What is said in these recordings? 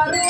하루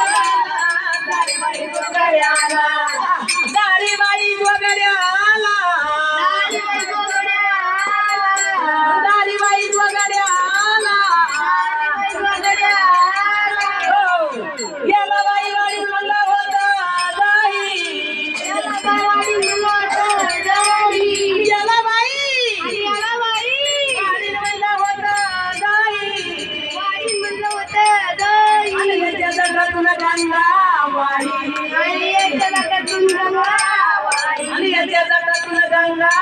Yeah.